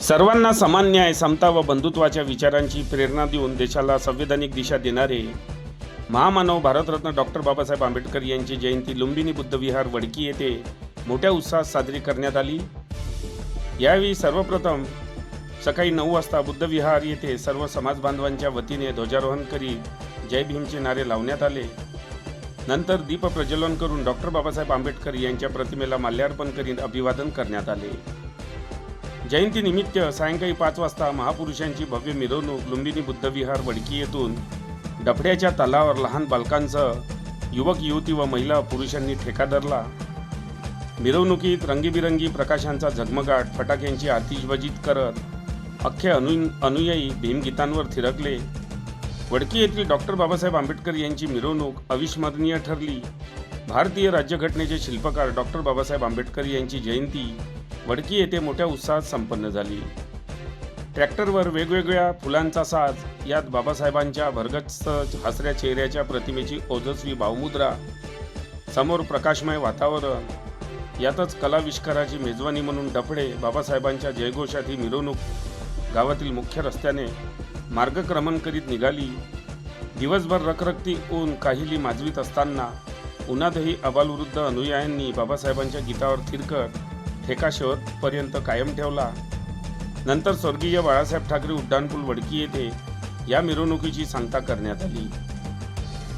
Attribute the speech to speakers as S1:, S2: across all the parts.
S1: सर्वांना समान न्याय समता व बंधुत्वाच्या विचारांची प्रेरणा देऊन देशाला संविधानिक दिशा देणारे महामानव भारतरत्न डॉक्टर बाबासाहेब आंबेडकर यांची जयंती लुंबिनी बुद्धविहार वडकी येथे मोठ्या उत्साहात साजरी करण्यात आली. यावेळी सर्वप्रथम सकाळी नऊ वाजता बुद्धविहार येथे सर्व समाज बांधवांच्या वतीने ध्वजारोहण करीत जय भीमचे नारे लावण्यात आले. नंतर दीप प्रज्वलन करून डॉक्टर बाबासाहेब आंबेडकर यांच्या प्रतिमेला माल्यार्पण करीत अभिवादन करण्यात आले. जयंतीनिमित्त सायंकाळी पाच वाजता महापुरुषांची भव्य मिरवणूक लुंबिनी बुद्धविहार वडकी येथून डफड्याच्या तलावर लहान बालकांसह युवक युवती व महिला पुरुषांनी ठेका धरला. मिरवणुकीत रंगीबिरंगी प्रकाशांचा झगमगाट फटाक्यांची आतिषबाजीत करत अख्खे अनु अनुयायी भीमगीतांवर थिरकले. वडकी येथील डॉक्टर बाबासाहेब आंबेडकर यांची मिरवणूक अविस्मरणीय ठरली. भारतीय राज्यघटनेचे शिल्पकार डॉक्टर बाबासाहेब आंबेडकर यांची जयंती वडकी येथे मोठ्या उत्साहात संपन्न झाली. ट्रॅक्टरवर वेगवेगळ्या फुलांचा साज यात बाबासाहेबांच्या भरगच्च हसऱ्या चेहऱ्याच्या प्रतिमेची ओजस्वी भावमुद्रा समोर प्रकाशमय वातावरण यातच कलाविष्काराची मेजवानी म्हणून डफडे बाबासाहेबांच्या जयघोषात ही मिरवणूक गावातील मुख्य रस्त्याने मार्गक्रमण करीत निघाली. दिवसभर रखरखती ऊन काहीली माजवीत असताना उन्हातही अबालवृद्ध अनुयायांनी बाबासाहेबांच्या गीतावर थिरकत ठेका शेवटपर्यंत कायम ठेवला. नंतर स्वर्गीय बाळासाहेब ठाकरे उड्डाणपूल वडकी येथे या मिरवणुकीची सांगता करण्यात आली.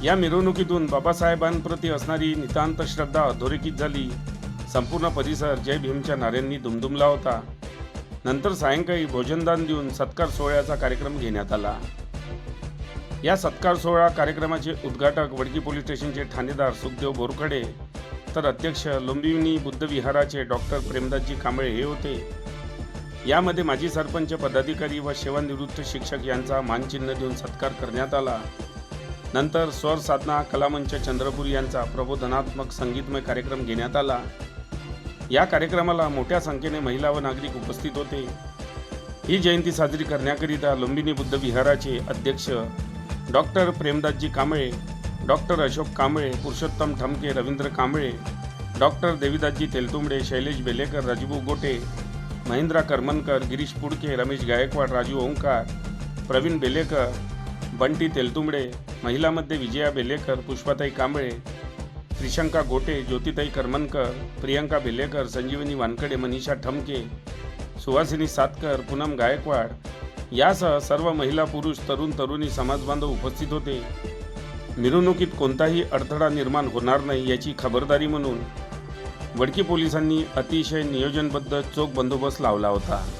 S1: या मिरवणुकीतून बाबासाहेबांप्रती असणारी नितांत श्रद्धा अधोरेखित झाली. संपूर्ण परिसर जय भीमच्या नाऱ्यांनी दुमदुमला होता. नंतर सायंकाळी भोजनदान देऊन सत्कार सोहळ्याचा कार्यक्रम घेण्यात आला. या सत्कार सोहळा कार्यक्रमाचे उद्घाटक वडकी पोलीस स्टेशनचे ठाणेदार सुखदेव बोरखडे तर अध्यक्ष लुंबिनी बुद्धविहाराचे डॉक्टर प्रेमदासजी कांबळे हे होते. यामध्ये माजी सरपंच पदाधिकारी व सेवानिवृत्त शिक्षक यांचा मानचिन्ह देऊन सत्कार करण्यात आला. नंतर स्वर साधना कलामंच चंद्रपूर यांचा प्रबोधनात्मक संगीतमय कार्यक्रम घेण्यात आला. या कार्यक्रमाला मोठ्या संख्येने महिला व नागरिक उपस्थित होते. ही जयंती साजरी करण्याकरिता लुंबिनी बुद्ध विहाराचे अध्यक्ष doctor Premdasji Kamble doctor Ashok Kamble Purushottam Thamke Ravindra Kamble doctor Devidaji Teltumbde Shailesh Belekar Rajubhau Gote Mahindra Karmankar Girish Pudke Ramesh Gaikwad Raju Omkar Pravin Belekar Bunty Teltumbde महिलामध्ये Vijaya Belekar Pushpatai Kamble Trishanka Gote Jyotitai करमनकर Priyanka Belekar Sanjivani Wankade Manisha Thamke Suhasini Satkar Poonam Gaikwad. यासह सर्व महिला पुरुष तरुण तरुणी समाजबांधव उपस्थित होते. मिरवणुकीत कोणताही अडथळा निर्माण होणार नाही याची खबरदारी म्हणून वडकी पोलिसांनी अतिशय नियोजनबद्ध चोख बंदोबस्त लावला होता.